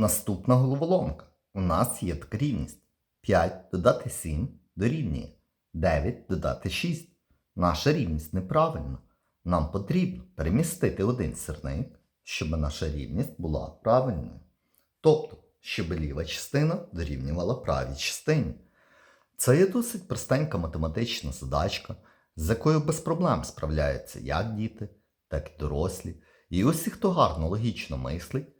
Наступна головоломка. У нас є така рівність. 5 додати 7 дорівнює 9 додати 6. Наша рівність неправильна. Нам потрібно перемістити один сірник, щоб наша рівність була правильною. Тобто, щоб ліва частина дорівнювала правій частині. Це є досить простенька математична задачка, з якою без проблем справляються як діти, так і дорослі. І усі, хто гарно логічно мислить,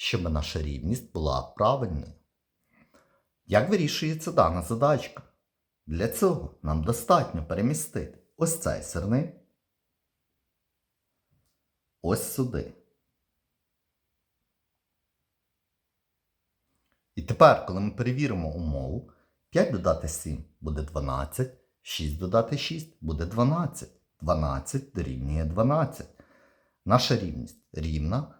щоб наша рівність була правильною. Як вирішується дана задачка? Для цього нам достатньо перемістити ось цей сирник ось сюди. І тепер, коли ми перевіримо умову, 5 додати 7 буде 12, 6 додати 6 буде 12. 12 дорівнює 12. Наша рівність рівна,